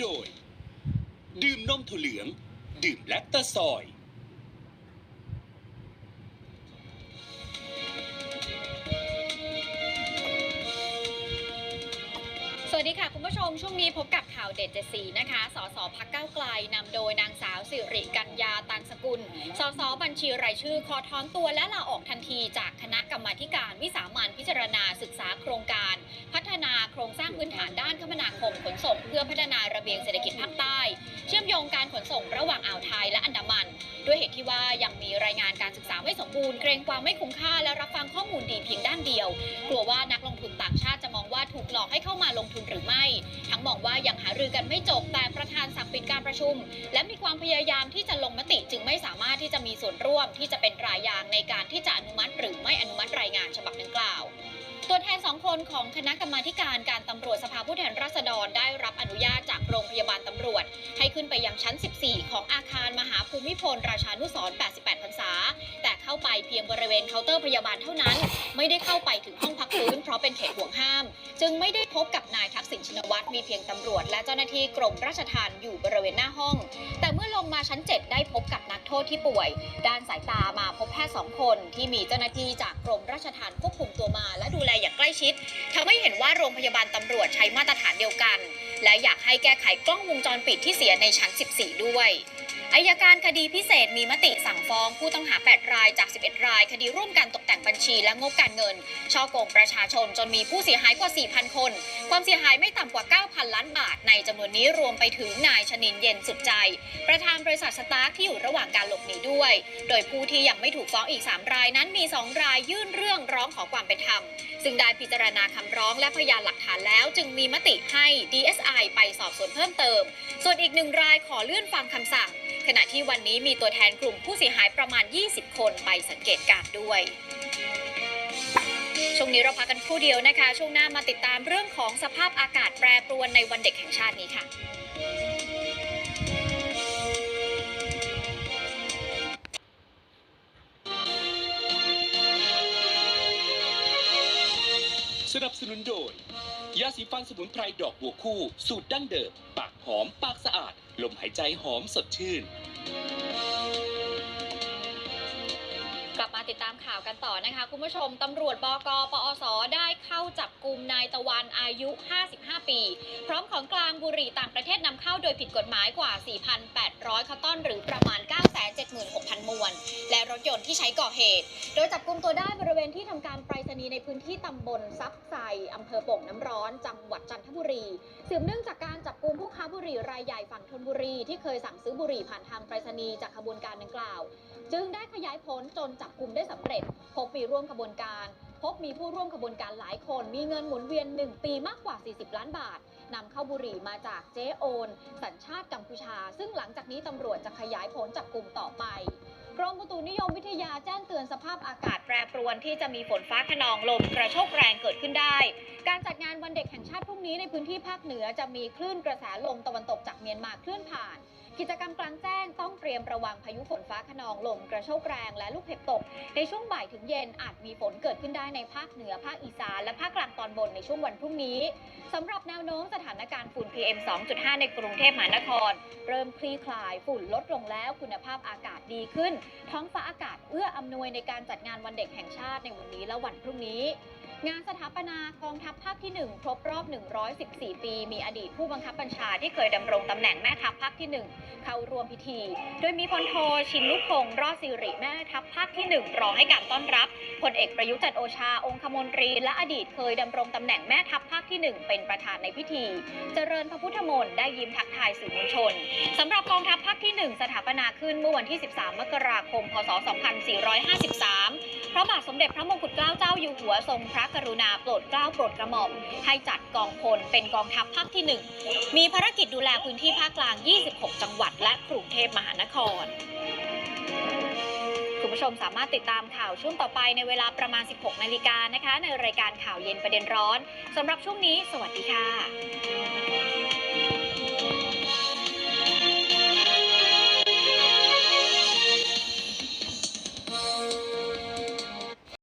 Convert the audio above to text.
โดย ดื่มนมถั่วเหลือง ดื่มแลคตาซอยสวัสดีค่ะ คุณผู้ชม ช่วงนี้พบกับข่าวเด็ดเจ็ดสีนะคะ สสพักเก้าไกลนำโดยนางสาวสิริกัญญาตันสกุล สสบัญชีรายชื่อขอถอนตัวและลาออกทันทีจากคณะกรรมาธิการ วิสามันพิจารณาศึกษาโครงการ รงสร้างพื้นฐานด้านคมนาคมขนส่ง เพื่อพัฒนาระเบียงเศรษฐกิจภาคใต้ เชื่อมโยงการขนส่งระหว่างอ่าวไทยและอันดามัน ด้วยเหตุที่ว่ายังมีรายงานการศึกษาไม่สมบูรณ์เกรงความไม่คุ้มค่าและรับฟังข้อมูลดีเพียงด้านเดียว กลัวว่านักลงทุนต่างชาติจะมองว่าถูกหลอกให้เข้ามาลงทุนหรือไม่ ทั้งมองว่ายังหารือกันไม่จบแต่ประธานสั่งปิดการประชุม และมีความพยายามที่จะลงมติจึงไม่สามารถที่จะมีส่วนร่วมที่จะเป็นรายยางในการที่จะอนุมัติ หรือไม่อนุมัติรายงานฉบับดังกล่าว ตัวแทนสองคนของคณะกรรมาการการตำรวจสภาผู้แทนราษฎรได้รับอนุญาตจากโรงพยาบาลตำรวจ ให้ขึ้นไปยังชั้น 14 ของอาคารมหาภูมิพล ราชานุสร 88 พรรษา แต่เข้าไปเพียงบริเวณเคาน์เตอร์พยาบาลเท่านั้น ไม่ได้เข้าไปถึงห้องพักฟื้นเพราะเป็นเขตห่วงห้าม จึงไม่ได้พบกับนายทักษิณชินวัตรมีเพียงตำรวจ และเจ้าหน้าที่กรมราชทัณฑ์อยู่บริเวณหน้าห้อง แต่เมื่อลงมาชั้น 7 ได้พบกับนัก โทษที่ป่วย ด้านสายตามาพบแพทย์สองคน ที่มีเจ้าหน้าที่จากกรมราชทัณฑ์ควบคุมตัวมา และดูแลอย่างใกล้ชิดทำให้เห็นว่าโรงพยาบาลตำรวจใช้มาตรฐานเดียวกัน และอยากให้แก้ไขกล้องวงจรปิดที่เสียในชั้น 14 ด้วย อายการคดีพิเศษมีมติสั่งฟ้องผู้ต้องหา 8 รายจาก 11 ราย คดีร่วมกันตกแต่งบัญชีและงบการเงิน ช่อโกงประชาชนจนมีผู้เสียหายกว่า 4,000 คน ความเสียหายไม่ต่ำกว่า 9,000 ล้านบาท ในจำนวนนี้รวมไปถึงนายชนินเย็นสุดใจ ประธานบริษัทสตาร์ที่อยู่ระหว่างการหลบหนีด้วย โดยผู้ที่ยังไม่ถูกฟ้องอีก 3 รายนั้นมี 2 รายยื่นเรื่องร้องขอความเป็นธรรม ซึ่งได้พิจารณาคำร้องและพยานหลักฐานแล้ว จึงมีมติให้ DSI ไปสอบสวนเพิ่มเติม ส่วนอีกหนึ่งรายขอเลื่อนฟังคำสั่ง ขณะที่วันนี้มีตัวแทนกลุ่มผู้เสียหายประมาณ 20 คนไปสังเกตการ์ด้วยช่วงนี้เราพักกันครู่เดียวนะคะ ช่วงหน้ามาติดตามเรื่องของสภาพอากาศแปรปรวนในวันเด็กแห่งชาตินี้ค่ะสนับสนุนโดย ยาสีฟันสมุนไพรดอกบัวคู่ สูตรดั้งเดิม ปากหอม ปากสะอาด ลมหายใจหอมสดชื่น กลับมาติดตามข่าวกันต่อนะคะ คุณผู้ชมตำรวจบกปอสได้เข้าจับกลุ่มนายตะวันอายุ 55 ปี พร้อมของกลางบุหรี่ต่างประเทศนำเข้าโดยผิดกฎหมายกว่า 4,800คาร์ตอนหรือประมาณ 976,000 มวลและรถยนต์ที่ใช้ก่อเหตุโดยจับกลุ่มตัวได้บริเวณที่ทำการไปรษณีย์ในพื้นที่ตำบลซับไซอำเภอโป่งน้ำร้อน จังหวัดจันทบุรี สืบเนื่องจากการจับกลุ่มผู้ค้าบุหรี่รายใหญ่ฝั่งธนบุรีที่เคยสั่งซื้อบุหรี่ผ่านทางไปรษณีย์จากขบวนการดังกล่าว จึงได้ขยายผลจนจับกลุ่มได้สำเร็จ พบมีร่วมขบวนการพบมีผู้ร่วมขบวนการหลายคน มีเงินหมุนเวียน 1 ปีมากกว่า 40 ล้านบาทนำเข้าบุหรี่มาจากเจโอน สัญชาติกัมพูชา ซึ่งหลังจากนี้ตำรวจจะขยายผลจับกลุ่มต่อไป รมอุตุนิยมวิทยาแจ้งเตือนสภาพอากาศแปรปรวนที่จะมีฝนฟ้าขนองลมกระโชกแรงเกิดขึ้นได้ การจัดงานวันเด็กแห่งชาติพรุ่งนี้ในพื้นที่ภาคเหนือจะมีคลื่นกระแสลมตะวันตกจากเมียนมาเคลื่อนผ่าน กิจกรรมกลางแจ้งต้องเตรียมระวังพายุฝนฟ้าขนองลมกระโชกแรงและลูกเห็บตก ในช่วงบ่ายถึงเย็นอาจมีฝนเกิดขึ้นได้ในภาคเหนือภาคอีสานและภาคกลางตอนบนในช่วงวันพรุ่งนี้สำหรับแนวโน้มสถานการณ์ฝุ่น PM 2.5 ในกรุงเทพมหานคร เริ่มคลี่คลายฝุ่นลดลงแล้วคุณภาพอากาศดีขึ้น ท้องฟ้าอากาศเอื้ออำนวยในการจัดงานวันเด็กแห่งชาติในวันนี้และวันพรุ่งนี้ งานสถาปนากองทัพภาคที่ 1 ครบรอบ 114 ปี มีอดีตผู้บังคับบัญชาที่เคยดำรงตำแหน่งแม่ทัพภาคที่ 1 เข้าร่วมพิธี โดยมีพลโทชินนุพงศ์รอดสิริแม่ทัพภาคที่ 1 รองให้การต้อนรับพลเอกประยุทธ์จันโอชาองคมนตรี และอดีตเคยดำรงตำแหน่งแม่ทัพภาคที่ 1 เป็นประธานในพิธี เจริญพระพุทธมนต์ได้ยิ้มทักทายสื่อมวลชนสำหรับกองทัพภาคที่ 1 สถาปนาขึ้นเมื่อวันที่ 13 มกราคม พศ 2453 พระบาทสมเด็จพระมงกุฎเกล้าเจ้าอยู่หัวทรงพระกรุณาโปรดเกล้าโปรดกระหม่อมให้จัดกองพลเป็นกองทัพภาคที่ 1 มีภารกิจดูแลพื้นที่ภาคกลาง 26 จังหวัด และกรุงเทพมหานคร คุณผู้ชมสามารถติดตามข่าวช่วงต่อไปในเวลาประมาณ 16 นาฬิกานะคะ ในรายการข่าวเย็นประเด็นร้อนสำหรับช่วงนี้ สวัสดีค่ะ